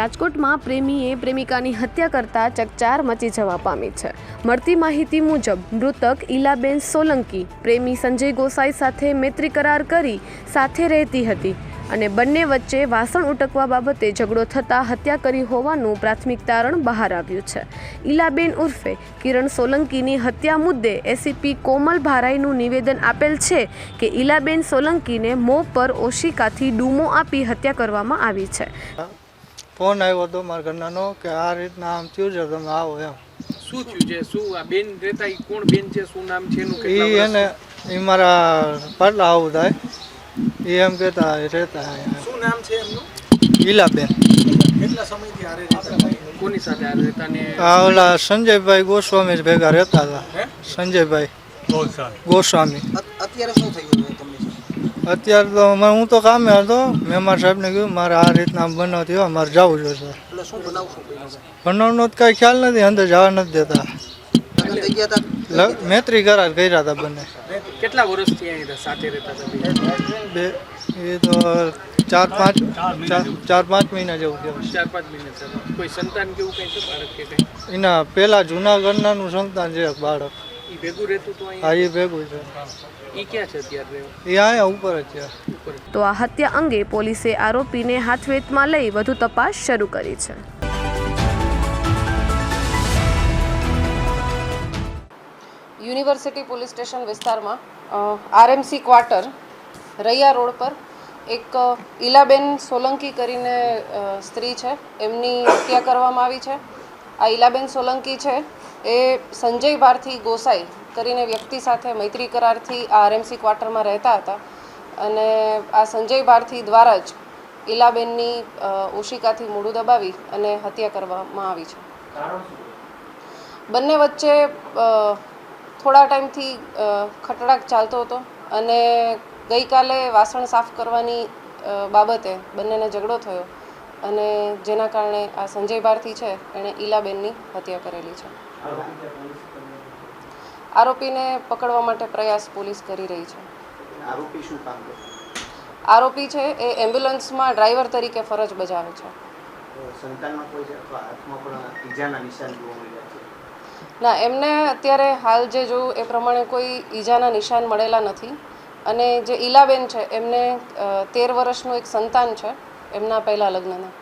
રાજકોટમાં પ્રેમીએ પ્રેમિકાની હત્યા કરતા ચકચાર મચી જવા પામી છે. મળતી માહિતી મુજબ, મૃતક ઈલાબેન સોલંકી પ્રેમી સંજય ગોસાઈ સાથે મૈત્રી કરાર કરી સાથે રહેતી હતી અને બંને વચ્ચે વાસણ ઉટકવા બાબતે ઝઘડો થતાં હત્યા કરી હોવાનું પ્રાથમિક તારણ બહાર આવ્યું છે. ઈલાબેન ઉર્ફે કિરણ સોલંકીની હત્યા મુદ્દે એસીપી કોમલ ભારાઈનું નિવેદન આપેલ છે કે ઈલાબેન સોલંકીને મોં પર ઓશિકાથી ડૂમો આપી હત્યા કરવામાં આવી છે. ફોન આવ્યો હતો મારા ઘરનાનો કે આ રીતના આમ થયું છે તમે આવો એમ. શું થયું છે? શું આ બેન રહેતા એ કોણ બેન છે? શું નામ છે? એનું એ એને એ મારા પાટલા આવું થાય. એ એમ કહેતા રહેતા? શું નામ છે એમનું? ઈલાબેન કેટલા સમયથી હારે રહેતા કોની સાથે હારે રહેતા ને? આ ઓલા સંજયભાઈ ગોસ્વામી ભેગા રહેતા હતા. હે? સંજયભાઈ ગોસ્વામી. અત્યારે શું થયું અત્યારે તો અમારે હું તો કામે હતો. મહેમાન સાહેબને કીધું મારે આ રીતના આમ બનાવ થયો મારે જવું બન્યું છે બનાવનો તો કાંઈ ખ્યાલ નથી અંદર જવા નથી દેતા. મૈત્રી કરાર કર્યા હતા બંને. કેટલા વર્ષથી સાથે રહેતા હતા? બે? બે એ તો ચાર પાંચ ચાર પાંચ મહિના જેવું કહેવાય ચાર પાંચ મહિના કોઈ સંતાન કેવું કઈ છે બાળક કે કઈ? એના પેલા જૂના ઘરનાનું સંતાન છે બાળક. ઈ ભેગું રહેતું તો હા એ ભેગું છે. ઈ ક્યાં છે અત્યારે એ અહીંયા ઉપર જ છે. ઉપર તો આ હત્યા અંગે પોલીસે આરોપીને હાથવેતમાં લઈ વધુ તપાસ શરૂ કરી છે. યુનિવર્સિટી પોલીસ સ્ટેશન વિસ્તારમાં આરએમસી ક્વાર્ટર રૈયા રોડ પર એક ઈલાબેન સોલંકી કરીને સ્ત્રી છે. એમની હત્યા કરવામાં આવી છે. આ ઈલાબેન સોલંકી છે. એ સંજય ભારથી ગોસાઈ કરીને વ્યક્તિ સાથે મૈત્રી કરારથી આ આરએમસી ક્વાર્ટરમાં રહેતા હતા. અને આ સંજય ભારથી દ્વારા જ ઇલાબેનની ઓશિકાથી મૂળું દબાવી અને હત્યા કરવામાં આવી છે. બંને વચ્ચે થોડા ટાઈમથી ખટડાક ચાલતો હતો અને ગઈકાલે વાસણ સાફ કરવાની બાબતે બંનેને ઝઘડો થયો. અને જેના કારણે આ સંજય ભારતી છે એણે ઈલાબેનની હત્યા કરેલી છે. આરોપીને પકડવા માટે પ્રયાસ પોલીસ કરી રહી છે. આરોપી શું કામ કરે? આરોપી છે એ એમ્બ્યુલન્સમાં ડ્રાઈવર તરીકે ફરજ બજાવે છે. ના એમને અત્યારે હાલ જે જોયું એ પ્રમાણે કોઈ ઈજાના નિશાન મળેલા નથી. અને જે ઈલાબેન છે એમને તેર વર્ષનું એક સંતાન છે. એમના પહેલાં લગ્નના.